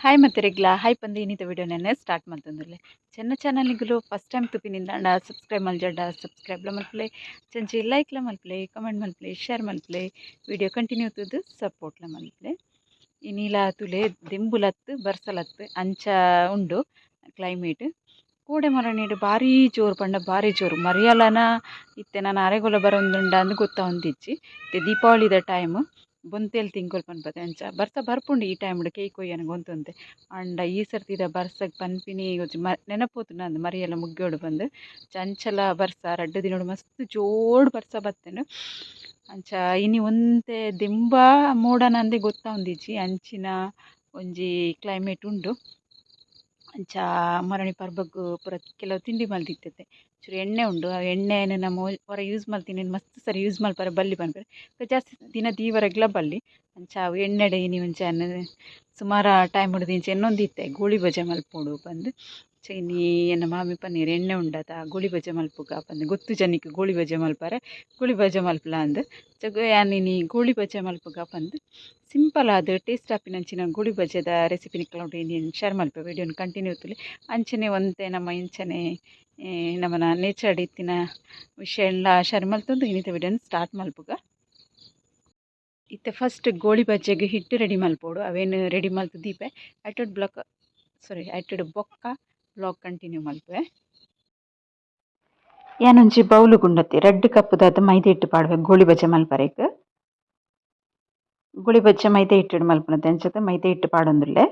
Hi ಮತ್ತೆ ರೆಗ್ಲ hi ಪಂದಿ ಇನ್ನಿತ ವಿಡಿಯೋ ನೆನ್ನೆ ಸ್ಟಾರ್ಟ್ ಮಾಡ್ತಂದ್ರೆ ಚೆನ್ನ ಚಾನಲ್ಗಳು ಫಸ್ಟ್ ಟೈಮ್ ತುಪಿನಿಂದ ಸಬ್ಸ್ಕ್ರೈಬ್ ಮಲ್ಜಡ್ಡ ಸಬ್ಸ್ಕ್ರೈಬ್ಲ ಮಲ್ಪಲೆ. ಚಂಚಿ ಲೈಕ್ಲ ಮಲ್ಪಲೆ ಕಮೆಂಟ್ ಮಲ್ಪಲೆ ಶೇರ್ ಮಲ್ಪಲೆ ವಿಡಿಯೋ ಕಂಟಿನ್ಯೂ ತದ್ದು ಸಪೋರ್ಟ್ಲ ಈ ನೀಲ ತುಲೆ ದಿಂಬುಲತ್ತು ಬರ್ಸಲತ್ತು ಅಂಚ ಉಂಡು ಕ್ಲೈಮೇಟ್ ಕೂಡೆ ಮರಣೀಡು ಭಾರಿ ಜೋರು ಪಂಡ ಭಾರಿ ಜೋರು. ಮರಿಯಲನ ಇತ್ತೆ ನಾನು ಅರೆಗೊಲ ಬರೋಂದುಂಡ ಅಂದ್ ಗೊತ್ತಾ ಹೊಂದಿಜ್ಜಿ ದೀಪಾವಳಿದ ಟೈಮ್ ಬೊಂತೆಲ್ ತಿಂಕೊಲ್ ಪನ್ಪದೆ ಅಂಚ. ಬರ್ಸ ಬರ್ಪುಂಡು ಈ ಟೈಮ್ ಕೇಕ್ ಕೊಯ್ಯನ ಗೊಂತೊಂತೆ ಆಂಡ ಈ ಸರ್ತಿದ ಬರ್ಸಗ್ ಪನ್ಪಿನಿ ಗೊಜ್ಜಿ ಮ ನೆನಪೋತುಂಡು ಅಂದ್ ಮರಿಯೆಲ್ಲ ಮುಗ್ಗೋಡು ಬಂದು. ಚಂಚಲ ಬರ್ಸ, ರಡ್ಡ ದಿನೋಡು ಮಸ್ತ್ ಜೋಡ್ ಬರ್ಸ ಬತ್ತೇನು. ಅಂಚ ಇನಿ ಒಂತೆ ದಿಂಬ ಮೋಡನ ಅಂದೆ ಗೊತ್ತಾವೊಂದಿಜ್ಜಿ ಅಂಚಿನ ಒಂಜಿ ಕ್ಲೈಮೇಟ್ ಉಂಡು. ಅಂಚ ಮರಣಿ ಪರ್ಬಗ್ ಪೂರ ಕೆಲವು ತಿಂಡಿ ಮಲ್ತಿತ್ತೆತೆ ಚೂರು ಎಣ್ಣೆ ಉಂಡು. ಆ ಎಣ್ಣೆನ್ ನಮ್ಮ ಹೊರ ಯೂಸ್ ಮಾಡ್ತೀನಿ. ಮಸ್ತ್ ಸರಿ ಯೂಸ್ ಮಲ್ಪರೆ ಬಲ್ಲಿ ಪನ್ಪರೆ ಜಾಸ್ತಿ ದಿನ ದೀವರೆಗ್ಲ ಬಲ್ಲಿ. ಅಂಚ ಅವು ಎಣ್ಣೆಡೆ ಇನಿ ಒಂಚೆನ್ ಸುಮಾರು ಟೈಮ್ ಹಿಡ್ದು ಇಂಚ ಎನ್ನೊಂದಿತ್ತೆ ಗೋಳಿ ಬಜೆ ಮಲ್ಪೊಡು ಚೈನಿ ಎನ್ನ ಮಾಮಿ ಪನ್ನೀರ್, ಎಣ್ಣೆ ಉಂಡತ, ಗೋಳಿ ಬಜೆ ಮಲ್ಪುಗ ಪಂದ್, ಗೊತ್ತು ಜನಿಕ್ ಗೋಳಿ ಬಜೆ ಮಲ್ಪರೆ. ಗೋಳಿ ಬಜೆ ಮಲ್ಪಲ ಅಂದ್ ಯಾನಿನಿ ಗೋಳಿ ಬಜೆ ಮಲ್ಪುಗ ಪಂದ್, ಸಿಂಪಲ್ ಆದ್ ಟೇಸ್ಟ್ ಆಪಿನಂಚಿನ ಗೋಳಿ ಬಜೆದ ರೆಸಿಪಿ ನಿಕ್ಲೌಂಡು ಇಂದಿನ ಶೇರ್ ಮಲ್ಪ ವಿಡಿಯೋನ ಕಂಟಿನ್ಯೂ ತುಲಿ. ಅಂಚನೆ ಒಂತೆ ನಮ್ಮ ಇಂಚನೆ ನಮ್ಮನ ನೇಚರ್ ಇತ್ತಿನ ವಿಷಯ ಎಲ್ಲ ಶೇರ್ ಮಲ್ತೊಂದು ಇನ್ನಿತ ಸ್ಟಾರ್ಟ್ ಮಲ್ಪುಗ. ಇತ್ತೆ ಫಸ್ಟ್ ಗೋಳಿ ಬಜ್ಜೆಗೆ ಹಿಟ್ಟು ರೆಡಿ ಮಲ್ಪೋಡು, ಅವೇನು ರೆಡಿ ಮಲ್ತು ದೀಪೆ ಐಟಡ್ ಬ್ಲಾಕ್ ಸಾರಿ ಐಟಡ್ ಬೊಕ್ಕ ಕಂಟಿನ್ಯೂ ಮಲ್ಪೆ ಯಾನೊಂಜಿ ಬೌಲು ಗುಂಡತಿ, ರೆಡ್ ಕಪ್ಪುದಾದ ಮೈದೆ ಹಿಟ್ಟು ಪಾಡ್ವೆ, ಗೋಳಿ ಬಜ್ಜೆ ಮಲ್ಪರೆಗ್ ಗೋಳಿ ಬಜ್ಜೆ ಮೈದೆ ಹಿಟ್ಟು ಮಲ್ಪುನತೆ ಅಂಚದ ಮೈದೆ ಹಿಟ್ಟು ಪಾಡೊಂದುಲ್ಲೆ.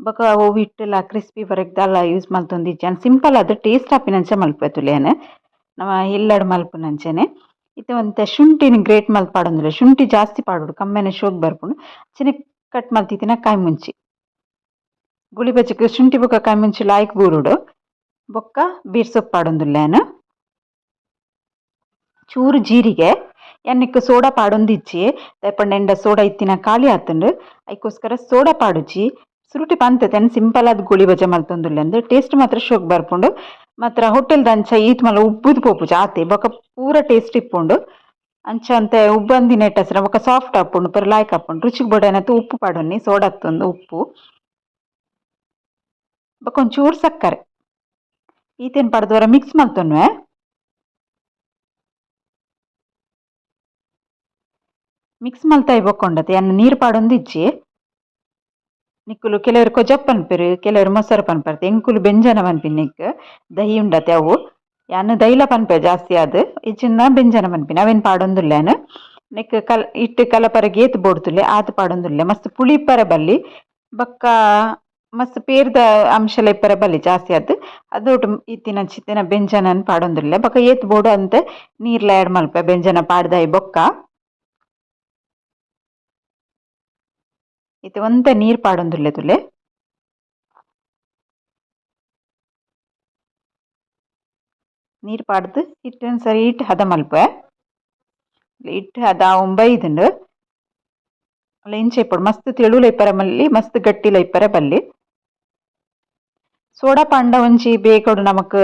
ಬೊಕ ಅವು ಹಿಟ್ಟೆಲ್ಲ ಕ್ರಿಸ್ಪಿ ಬರೆಗ್ದಾಲ ಯೂಸ್ ಮಲ್ತೊಂದಿಜ್ಜಿ ಸಿಂಪಲ್ ಆದ್ ಟೇಸ್ಟ್ ಆಪಿನಂಚೆ ಮಲ್ಪೆ ನಮ್ಮ ನಮ ಇಲ್ಲಡ್ ಮಲ್ಪುನಂಚನೆ. ಇತ್ತೆ ಒಂತೆ ಶುಂಠಿನ ಗ್ರೇಟ್ ಮಲ್ತ್ ಪಾಡೊಂದುಲ್ಲೆ. ಶುಂಠಿ ಜಾಸ್ತಿ ಪಾಡೋಡು ಕಮ್ಮೆನೆ ಶೋಕ್ ಬರ್ಪುಂಡು. ಚಿನ್ನ ಕಟ್ ಮಲ್ತಿತ್ತಿನ ಕಾಯಿ ಮುಂಚಿ. ಬಜ್ಜಿಗ್ ಶುಂಠಿ ಬೊಕ್ಕ ಕಮ್ಮಿಂಚು ಮುಂಚಿ ಲಾಯ್ಕ್ ಬೂರುಡು. ಬೊಕ್ಕ ಬೀರ್ ಸೊಪ್ಪು ಪಾಡೊಂದುಲ್ಲೆನ್. ಚೂರು ಜೀರಿಗೆ ಎನ್ನಕ್ಕೆ ಸೋಡಾ ಪಾಡೊಂದಿಜ್ಜಿ ದಾಯೆಪಂಡ ಎಂಡ ಸೋಡಾ ಇತ್ತಿನ ಖಾಲಿ ಆತುಂಡು ಅದಕ್ಕೋಸ್ಕರ ಸೋಡಾ ಪಾಡುಜಿ ಸುರುಟಿ ಪಂತೆತೆ ಸಿಂಪಲ್ ಆದ ಗುಳಿ ಬಜೆ ಮಲ್ತೊಂದುಲ್ಲೆ ಅಂದ್ ಟೇಸ್ಟ್ ಮಾತ್ರ ಶೋಕ್ ಬರ್ಪುಂಡು. ಮಾತ್ರ ಹೋಟೆಲ್ ದಂಚ ಈತ್ ಮಲ್ಲ ಉಬ್ಬುದು ಪೋಪುಜಿ ಆತೆ ಬೊಕ್ಕ ಪೂರ ಟೇಸ್ಟ್ ಇಪ್ಪುಂಡು. ಅಂಚ ಅಂತ ಉಬ್ಬಂದಿನ ಇಟ್ಟಸರ ಬೊಕ್ಕ ಸಾಫ್ಟ್ ಆಪುಂಡು ಪರ ಲಾಯ್ಕ್ ಆಪುಂಡು ಬಡ ಬೋಡಾಯಿನತ್ತು ಉಪ್ಪು ಪಾಡೊನ್ನಿ ಸೋಡಾತ್ತೊಂದು ಉಪ್ಪು. ಒಂಚೂರು ಸಕ್ಕರೆ. ಈತೆನ್ ಪಾಡ್ದವರ ಮಿಕ್ಸ್ ಮಲ್ತೊನ್ವೆ ಮಿಕ್ಸ್ ಮಲ್ತಾಯಿ ಬೊಕ್ಕೊಂಡತೆ ಎನ್ನ ನೀರು ಪಾಡೊಂದಿಜ್ಜಿ ನಿಕ್ಕುಲು ಕೆಲವರು ಕೊಜಪ್ ಪನ್ಪೆರ್ ಕೆಲವರು ಮೊಸರು ಪನ್ಪರ್ತೆ ಎಂಕುಲು ಬೆಂಜನ ಪನ್ಪಿನ್ ನಿಕ್ ದಹಿ ಉಂಡತೆ ಅವು. ಯಾನ್ ದೈಲ ಪನ್ಪೆ ಜಾಸ್ತಿ ಆದ್ ಇಜ್ಜಿಂದ ಬೆಂಜನ ಪನ್ಪಿನ ಅವೆನ್ ಪಾಡೊಂದುಲ್ಲೆನ್ ನೆಕ್ ಕಲ್, ಇಟ್ಟು ಕಲಪರ ಗೇತ್ ಬೋಡ್ತುಲೆ ಆತ್ ಪಾಡೊಂದುಲ್ಲೆ. ಮಸ್ತ್ ಪುಳಿ ಇಪ್ಪರೆ ಬಲ್ಲಿ ಬೊಕ್ಕ ಮಸ್ತ್ ಪೇರ್ದ ಅಂಶಲ ಇಪ್ಪರೆ ಬಲ್ಲಿ ಜಾಸ್ತಿ ಆದ್. ಅದೊಟ್ಟು ಇತ್ತಿನ ಚಿತ್ತಿನ ಬೆಂಜನನ್ ಪಾಡೊಂದುಲ್ಲೆ ಬೊಕ ಏತ್ ಬೋಡು ಅಂತೆ ನೀರ್ಲ ಆಡ್ ಮಲ್ಪೆ ಬೆಂಜನ ಪಾಡ್ದಾಯಿ ಬೊಕ್ಕ. ಇತ್ತೆ ಒಂತೆ ನೀರ್ ಪಾಡೊಂದುಲ್ಲೆ ತುಲೆ. ನೀರ್ ಪಾಡ್ದ್ ಹಿಟ್ಟನ್ ಸರಿ ಇಟ್ ಹದ ಮಲ್ಪೆ. ಇಟ್ಟು ಹದ ಅವು ಬೈದ್ಂಡ್ ಅಲ್ಲ ಇಂಚೆ ಇಪ್ಪಡು ಮಸ್ತ್ ತೆಳುಲ ಇಪ್ಪರೆ ಮಲ್ಲಿ ಮಸ್ತ್ ಗಟ್ಟಿಲ ಇಪ್ಪರೆ ಬಲ್ಲಿ. ಸೋಡಾ ಪಾಂಡ ಒಂಜಿ ಬೇಗಡು ನಮಕ್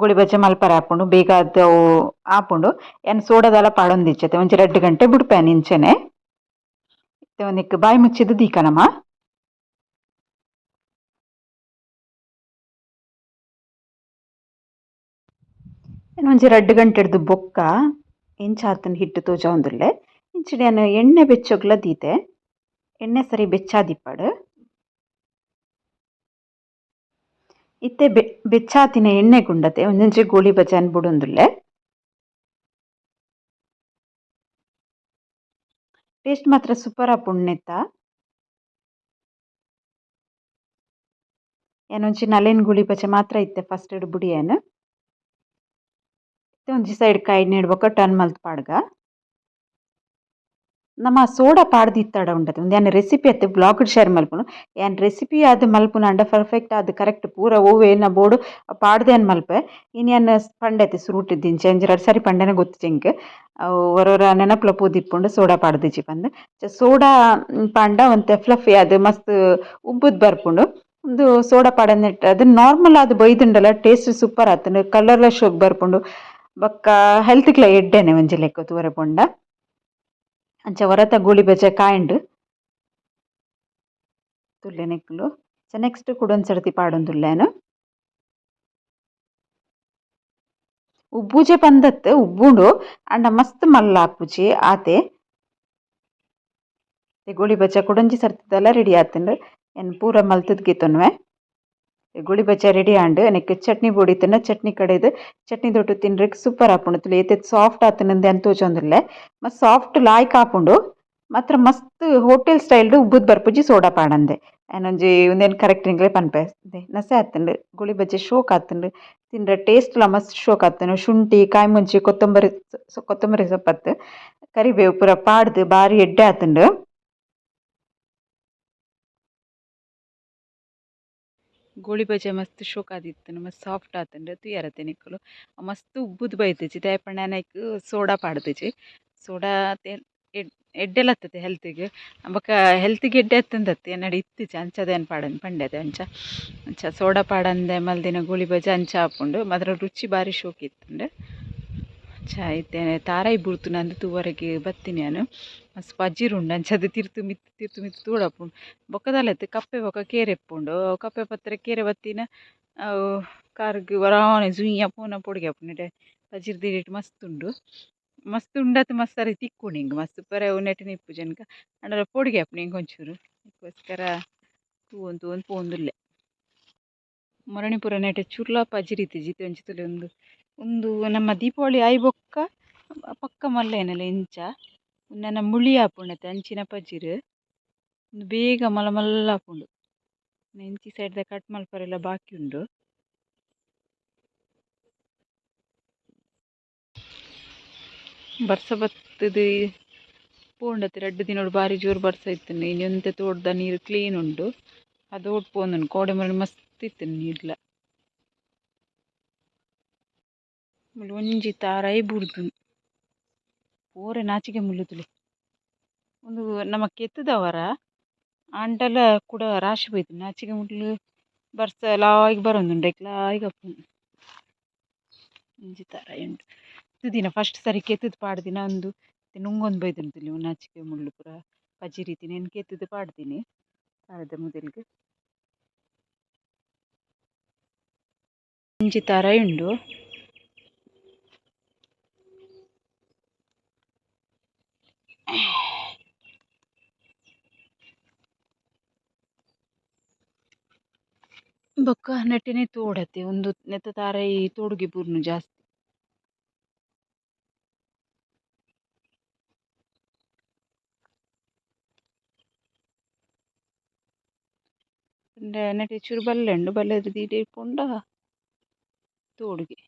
ಗುಳಿ ಬಜ್ಜೆ ಮಲ್ಪರೆ ಆಪುಂಡು, ಬೇಗ ಅದು ಹಾಕೊಂಡು ಆಪುಂಡು ಸೋಡದೆಲ್ಲ ಸೋಡಾದಲ ಪಾಡೊಂದಿಜ್ಜತೆ ಒಂಜಿ ರಡ್ಡ್ ಗಂಟೆ ಬುಡ್ಪೇನೆ ಇಂಚನೆ. ಒಂದಿಕ್ ಬಾಯಿ ಮುಚ್ಚಿದ್ ದೀಕನಮ ಒಂಜಿ ರಡ್ಡ್ ಹಿಡ್ದು ಬೊಕ್ಕ ಇಂಚ ಆತುಂಡ್ ಹಿಟ್ಟು ತೋಜೊಂದುಲ್ಲೆ. ಇಂಚಿನ ಯಾನ್ ಎಣ್ಣೆ ಬೆಚ್ಚೊಗ್ಲ ದೀತೆ. ಎಣ್ಣೆ ಸರಿ ಬೆಚ್ಚಾದಿಪ್ಪಡ್. ಇತ್ತೆ ಬೆ, ಬೆಚ್ಚಾತಿನ ಎಣ್ಣೆ ಗುಂಡತೆ ಒಂಜೊಂಜಿ ಗೋಳಿ ಬಜೆನ್ ಬುಡೊಂದುಲ್ಲೆ. ಟೇಸ್ಟ್ ಮಾತ್ರ ಸೂಪರ್ ಆಪುಂಡು ನೆತ್ತ ಏನೊಂಜಿ ನಲೆನ್ ಗೋಳಿ ಬಜೆ ಮಾತ್ರ ಇತ್ತೆ ಫಸ್ಟ್ ಡ್ ಇತ್ತೆ ಒಂಜಿ ಸೈಡ್ ಕಾಯಿನೆಡ್ ಬೊಕ ಟರ್ನ್ ಮಲ್ತ್ ಪಾಡ್ಗ. ನಮ ಸೋಡಾ ಪಾಡ್ದಿತ್ತಡ ಉಂಡತೆ ಉಂದು ಯಾನ್ ರೆಸಿಪಿ ಅತ್ತೆ ಬ್ಲಾಗ್ಡ್ ಶೇರ್ ಮಲ್ಪುನು. ಯಾನ್ ರೆಸಿಪಿ ಆದ್ ಮಲ್ಪುನಂಡ ಪರ್ಫೆಕ್ಟ್ ಆದ್ ಕರೆಕ್ಟ್ ಪೂರ ಒವು ಬೋರ್ಡ್ ಬೋಡು ಪಾಡ್ದೇನ್ ಮಲ್ಪೆ. ಪಂಡೆತೆ ಸುರುಟಿದ್ದ ಇಂಚ ಒಂಜಿ ರಡ್ಡ್ ಸಾರಿ ಪಂಡೆನೆ ಗೊತ್ತು ಜೆಂಕ್ ಅವು ಒರೊರ ನೆನಪುಲ ಪೂದಿಪ್ಪುಂಡು ಸೋಡಾ ಪಾಡ್ದಿಜ್ಜಿ ಪಂದ್. ಸೋಡಾ ಪಾಂಡ ಒಂತೆ ಫ್ಲಫಿ ಆದ್ ಮಸ್ತ್ ಉಬ್ಬುದ್ ಬರ್ಪುಂಡು. ಒಂದು ಸೋಡಾ ಪಾಡನೆ ಅದು ನಾರ್ಮಲ್ ಆದ್ ಬೈದುಂಡಲ್ಲ ಟೇಸ್ಟ್ ಸೂಪರ್ ಆತುಂಡು. ಕಲರ್ಲ ಶೋಕ್ ಬರ್ಪುಂಡು. ಬೊಕ್ಕ ಹೆಲ್ತ್ಗ್ಲ ಎಡ್ಡೆನೆ ಒಂಜಿ ಲೆಕ್ಕ ತೂವರೆ ಪೋಂಡ ಅಂಚ ಒರತ ಗೋಳಿ ಬಜೆ ಕಾಯಂಡ್ ತುಲೆ ನಿಕ್ುಲು ಸೊ ನೆಕ್ಸ್ಟ್ ಕುಡೊಂದು ಸರ್ತಿ ಪಾಡೊಂದುಲ್ಲೆನ್ ಉಬ್ಬುಜೆ ಪಂದತ್ ಉಬ್ಬುಂಡು ಆಂಡ ಮಸ್ತ್ ಮಲ್ಲ ಆಪುಜಿ ಆತೆ ಗೋಳಿ ಬಜ್ಜ ಕುಡೊಂಜಿ ಸರ್ತಿದಲ ರೆಡಿ ಆತುಂಡು ಎನ್ನ ಪೂರ ಮಲ್ತುದು ಗೆತೊನ್ವೆ ಗೋಳಿ ಬಜ್ಜ ರೆಡಿ ಆಂಡ್ ನೆಕ್ ಚಟ್ನಿ ಬೊಡಿತ್ತುಂಡ ಚಟ್ನಿ ಕಡೆದ್ ಚಟ್ನಿ ದೊಟ್ಟು ತಿನ್ರೆಗ್ ಸೂಪರ್ ಆಪುಂಡು ಏತೆ ಸಾಫ್ಟ್ ಆತುಂಡು ಅಂತ ತೋಜೊಂದುಲ್ಲೆ ಮಸ್ತ್ ಸಾಫ್ಟ್ ಲಾಯ್ಕ್ ಆಪುಂಡು ಮಾತ್ರ ಮಸ್ತ್ ಹೋಟೆಲ್ ಸ್ಟೈಲ್ಡ್ ಉಬ್ಬುದ್ ಬರ್ಪುಜಿ ಸೋಡಾ ಪಾಡಂದೆ ಏನೊಂಜಿ ಉಂದೆನ್ ಕರೆಕ್ಟ್ ಇಂಗ್ಲೇ ಪನ್ಪೆ ನಸೆ ಆತುಂಡು, ಗುಳಿ ಬಜ್ಜೆ ಶೋಕ್ ಆತುಂಡು. ತಿಂದ್ರೆ ಟೇಸ್ಟ್ ಲ ಮಸ್ತ್ ಶೋಕ್ ಆತುಂಡು. ಶುಂಠಿ ಕಾಯಿಮುಂಚಿ ಕೊತ್ತಂಬರಿ ಕೊತ್ತಂಬರಿ ಸೊಪ್ಪತ್ತು, ಕರಿಬೇವು ಪೂರ ಪಾಡ್ದ್ ಬಾರಿ ಎಡ್ಡೆ ಆತುಂಡು. ಗೋಳಿ ಬಜೆ ಮಸ್ತ್ ಶೋಕ್ ಆದಿತ್ತುಂಡು ಮಸ್ತ್ ಸಾಫ್ಟ್ ಆತುಂಡು ತೂಯರೆ ನಿಕ್ಕುಲು ಮಸ್ತ್ ಉಬ್ಬುದು ಬೈತಿಜಿ ದಾಯೆ ಪಂಡ ಐಕ್ ಸೋಡಾ ಪಾಡ್ದಿಜಿ ಸೋಡಾ ಎಡ್ಡೆ ಲತ್ತತೆ ಹೆಲ್ತಿಗ್ ಬೊಕ ಹೆಲ್ತಿಗ್ ಎಡ್ಡೆ ಅತ್ತುಂಡತೆ ಎನ್ನಡ ಇತ್ತಿಜಿ ಅಂಚ ಪಾಡನ್ ಪಂಡೆತೆ ಅಂಚ. ಅಂಚ ಸೋಡಾ ಪಾಡಂದೆ ಮಲ್ದಿನ ಗೋಳಿ ಬಜೆ ಅಂಚ ಆಪುಂಡು ಮದ್ರ ರುಚಿ ಬಾರಿ ಶೋಕ್ ಇತ್ತೆನೆ ತಾರಾಯಿ ಬೂರ್ತು ತೂವರೆಗ್ ತೂವರೆಗೆ ಯಾನ್ ಮಸ್ತ್ ಪಜಿರ್ ಉಂಡು ಅಂಚಾದ್ ತಿರ್ತು ಮಿತ್ತ್ ತಿರ್ತು ಮಿತ್ತ್ ತೂಡಪ್ಪುಂಡು ಬೊಕದಲೆತ್ ಕಪ್ಪೆ ಬೊಕ ಕೇರೆ ಇಪ್ಪುಂಡು ಕಪ್ಪೆ ಪತ್ತರೆ ಕೇರೆ ಬತ್ತಿನ, ಅವು ಕಾರ್ಗೆ ವರಾವಣೆ ಜುಯ್ಯ ಪೂನ ಪೊಡಿಗೆ ನೆಟೆ ಪಜಿರ್ ದೀರೆಟ್ ಮಸ್ತ್ ಉಂಡು. ಮಸ್ತ್ ಉಂಡತ್ ಮಸ್ತ್ ತಿಕ್ಕುಂಡು ಹಿಂಗೆ ಮಸ್ತ್ ಪರ ನೆಟ್ಟಿನ ಇಪ್ಪು ಜನಕ. ಆಂಡಲ ಪೊಡಿಗೆ ಆಪುಂಡು ಹಿಂಗೆ ಒಂಚೂರು. ಅದಕ್ಕೋಸ್ಕರ ತೂವೊಂದು ತೂವೊಂದು ಪೋವೊಂದುಲ್ಲೆ ಮರಣಿಪುರ ಪೂರ ನೆಟೆ ಚುರ್ಲ ಪಜಿರ್ ಇತ್ತಿಜಿ ಇತ್ತೆ ಒಂಜಿ ಉಂದು ಉಂದು ನಮ್ಮ ದೀಪಾವಳಿ ಐ ಬೊಕ್ಕ ಪಕ್ಕ ಮಲ್ಲೆನಲ ಇಂಚ. ಉಂದೆನ ಮುಳಿ ಆಪುಂಡತೆ ಅಂಚಿನ ಪಜಿರ್. ಉಂದು ಬೇಗ ಮಲ್ಲ ಮಲ್ಲ ಆಪುಂಡು ಇಂಚಿ ದ ಕಟ್ ಮಲ್ಪರೆಲ್ಲ ಬಾಕಿ ಉಂಡು ಬರ್ಸ ಬತ್ತುದು ಪೋಂಡತೆ ರಡ್ಡ್ ದಿನೊಡು ಬಾರಿ ಜೋರು ಬರ್ಸ ಇತ್ತುಂಡು. ಇನಿ ಒಂತೆ ತೋಡ್ದ ನೀರು ಕ್ಲೀನ್ ಉಂಡು ಅದು ಒಟ್ಟು ಪೋಂದುಂಡು ಕೋಡೆ ಮರಳು ಮಸ್ತ್ ಇತ್ತುಂಡು ನೀರ್ಲ. ಒಂಜಿ ತಾರಾಯಿ ಬುರ್ದು ಪೂರೆ ನಾಚಿಕೆ ಮುಲ್ಲುದುಲೆ ಉಂದು ನಮ ಕೆತ್ತದವರ ಆಂಡಲ ಕೂಡ ರಾಶಿ ಬೈದು ನಾಚಿಕೆ ಮುಳ್ಳು ಬರ್ಸ ಲಾಯಿಗೆ ಬರೊಂದುಂಡು ಐಕ್ ಲಾಯ್ಗ್ ಇಂಜಿ ಒಂಜಿ ತಾರಾಯಿ ಉಂಡು ದಿನ ಫಸ್ಟ್ ಸರಿ ಕೆತ್ತದ ಪಾಡ್ದಿನ ಉಂದು ನುಂಗೊಂದು ಬೈದ್ಂಡ್ ತುಲಿ ನಾಚಿಕೆ ಮುಳ್ಳು ಪೂರ. ಪಜಿ ರೀತಿ ನೆನ್ ಕೆತ್ತುದು ಪಾಡ್ದಿನಿ ತಾರದ ಮೊದಲಿಗೆ. ಒಂಜಿ ತಾರಾಯಿ ಉಂಡು. ಬೊಕ್ಕ ನೆಟ್ಟನೆ ತೋಡತೆ ಉಂದು ನೆತ್ತ ಈ ತೋಡುಗೆ ಬೂರ್ನು ಜಾಸ್ತಿ. ನೆಟೆ ಚೂರು ಬಲ್ಲೆ ಉಂಡು ಬಲ್ಲೆದ ದೀಡೆ ಪೋಂಡ ತೋಡುಗೆ.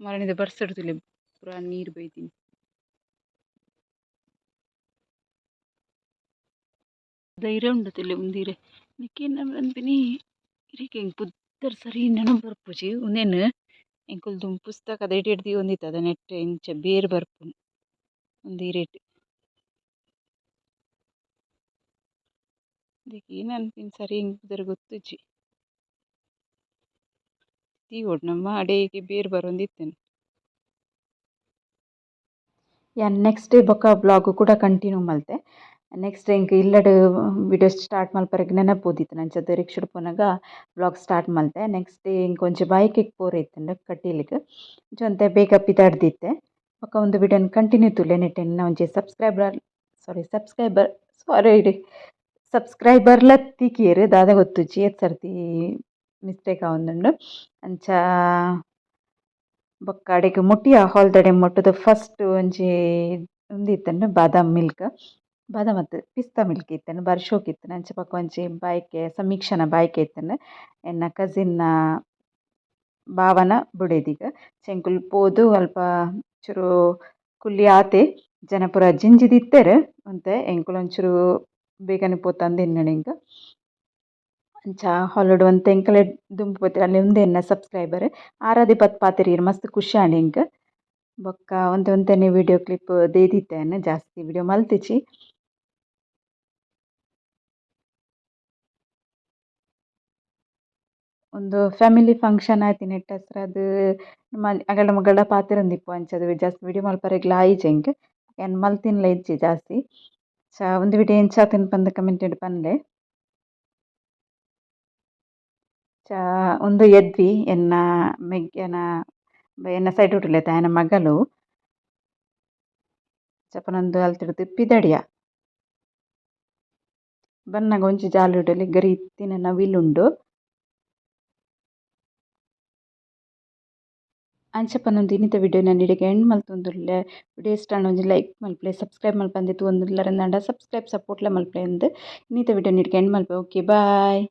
ಮರಣಿದ ಬರ್ಸಡ್ ತುಲೆ ಪೂರ ನೀರ್ ಬೈದಿನಿ ಧೈರ್ಯ ಉಂಡು ತುಲೆ ಉಂದೆರೆ ನಿಕ್ಕೆನ ಪನ್ಪಿನಿ ಇರೆಗ್ ಎಂಕ್ ಪುತ್ತೂರು ಸರಿ ನೆನಪು ಬರ್ಪುಜಿ ಉಂದೆನ್ ಎಂಕುಲ್ದು ಪುಸ್ತಕದ ಎಡೆಟ್ ದಿ ಒಂದಿತ್ತ ಅದ ನೆಟ್ ಇಂಚ ಬೇರ್ ಬರ್ಪುಂಡು ಉಂದು ರೇಟ್ ಎಂಕ್ ಏನ ಅನ್ಪಿನಿ ಸರಿ ಎಂಕ್ ಪುದರ್ ಗೊತ್ತುಜಿ ತೀವೊಡು ನಮ ಅಡೆಗೆ ಬೇರ್ ಬರೊಂದಿತ್ತೆನೆ ಯಾ ನೆಕ್ಸ್ಟ್ ಡೇ ಬೊಕ ಬ್ಲಾಗ್ ಕೂಡ ಕಂಟಿನ್ಯೂ ಮಲ್ತೆ ನೆಕ್ಸ್ಟ್ ಎಂಕ್ ಇಲ್ಲಡ್ ವಿಡಿಯೋ ಸ್ಟಾರ್ಟ್ ಮಲ್ಪರೆಗ್ ಅಂಚ ಅಂಚಾದ್ ರಿಕ್ಷಡ್ ಪೋನಾಗ ಬ್ಲಾಗ್ ಸ್ಟಾರ್ಟ್ ಮಲ್ತೆ. ನೆಕ್ಸ್ಟ್ ಡೇ ಒಂಜಿ ಬೈಕ್‌ಗ್ ಪೋರೆ ಇತ್ತುಂಡು ಕಟೀಲ್‌ಗ್. ಅಂಚ ಬೇಗ ಪಿತಾಡ್ದಿತ್ತೆ ಬೊಕ ಉಂದು ವಿಡಿಯೋನ್ ಕಂಟಿನ್ಯೂ ತುಲೆ ನೆಟ್ ಎನ್ನ ಒಂಜಿ ಸಬ್ಸ್ಕ್ರೈಬರ್ ಸಾರಿ ಸಬ್ಸ್ಕ್ರೈಬರ್ ಸಾರಿ ಇಡೆ. ಸಬ್ಸ್ಕ್ರೈಬರ್ಲ ತಿಕ್ಕೆರ್ ದಾದ ಗೊತ್ತುಜ್ಜಿ ಎತ್ ಸರ್ತಿ ಮಿಸ್ಟೇಕ್ ಆವೊಂದುಂಡು. ಅಂಚ ಬೊಕ್ಕ ಅಡೆಗ್ ಮುಟ್ಟಿಯ ಹಾಲ್ದಡೆ ಮುಟ್ಟುದು ಫಸ್ಟ್ ಒಂಜಿ ಉಂದಿತ್ತಂಡು ಬಾದಾಮ್ ಮಿಲ್ಕ್ ಬಾದಾಮ್ ಪಿಸ್ತ ಮಿಲ್ಕ್ ಇತ್ತೆನೆ ಬಾರಿ ಶೋಕ್ ಇತ್ತೆನೆ ಅಂಚ ಪಕ್ಕ ಒಂಜಿ ಬಾಯ್ಕೆ ಸಮೀಕ್ಷಾನ ಬಾಯ್ಕೆ ಇತ್ತೆನೆ ಎನ್ನ ಕಸಿನ್ನ ಬಾವನ ಬುಡೆದಿಗ್ ಚೆಂಕುಲ್ ಪೋದು ಅಲ್ಪ ಚೂರು ಕುಲ್ಲಿ ಆತೆ ಜನ ಪೂರ ಜಿಂಜಿದಿತ್ತೆರ್ ಒಂತೆ ಎಂಕುಲು ಒಂಚೂರು ಬೇಗನೆ ಪೋತಂದು ಎಂಕ್ ಅಂಚ ಹಾಲುಡು ಒಂತೆ ಎಂಕಲೆ ದುಂಬು ಪೋತಿರ ಅಲ್ಲಿ ಎನ್ನ ಸಬ್ಸ್ಕ್ರೈಬರ್ ಪತ್ ಪಾತೆರ್ ಇರ್ ಮಸ್ತ್ ಖುಷಿ ಆಂಡ್ ಎಂಕ್ ಬೊಕ್ಕ ಒಂತೆ ಒಂತೆನೆ ವಿಡಿಯೋ ಕ್ಲಿಪ್ ದೇದಿತ್ತೆನ್ ಜಾಸ್ತಿ ವಿಡಿಯೋ ಮಲ್ತಿಜಿ ಉಂದು ಫ್ಯಾಮಿಲಿ ಫಂಕ್ಷನ್ ಆತಿನ ನೆಟ್ಟ್ ಹೆಸ್ರಾದ್ ನಮ ಅಗಲ ಮಗಳ ಪಾತೆರೊಂದಿಪ್ಪು ಅಂಚಾದ್ ಜಾಸ್ತಿ ವಿಡಿಯೋ ಮಲ್ಪರೆಗ್ಲ ಆಯಿಜಿ ಎಂಕ್ ಯಾನ್ ಮಲ್ತಿನ್ಲ ಇಜ್ಜಿ ಜಾಸ್ತಿ? ಉಂದು ವಿಡಿಯೋ ಎಂಚ ಆತುಂಡು ಪಂದ್ ಕಮೆಂಟ್‌ಡ್ ಪನ್ಲೆ ಚಾ ಉಂದು ಎದ್ವಿ, ಎನ್ನ ಮೆಗ್ಗೆನ ಎನ್ನ ಸೈಡ್ ಉಟ್ಲೆತ ಆಯನ ಮಗಲು ಜಪನೊಂದು ಅಲ್ತಿಡ್ ತಿಪ್ಪಿದಡಿಯ ಬನ್ನಗ ಒಂಜಿ ಜಾಲುಡ್ ಲಿಗ್ಗರೆ ಇತ್ತಿನ ನವಿಲುಂಡು. ಅಂಚ ಪನ್ನೊಂದು ಇನ್ನಿತ ವಿಡಿಯೋ ನಾನು ಇಡೆಗ್ ಎಂಡ್ ಮಲ್ತೊಂದುಲ್ಲೆ ವಿಡಿಯೋ ಇಷ್ಟ ಆಂಡ ಒಂಜಿ ಲೈಕ್ ಮಲ್ಪಲೆ ಸಬ್ಸ್ಕ್ರೈಬ್ ಮಲ್ಪಂದೆ ತೂವೊಂದುಲ್ಲೆರ್ ಅಂದಾಂಡ ಸಬ್ಸ್ಕ್ರೈಬ್ ಸಪೋರ್ಟ್ಲ ಮಲ್ಪಲೆ ಅಂದ್ ಇನ್ನಿತ ವಿಡಿಯೋ ನಿಡ್ಗೆ ಎಂಡ್ ಮಲ್ಪೆ ಓಕೆ ಬಾಯ್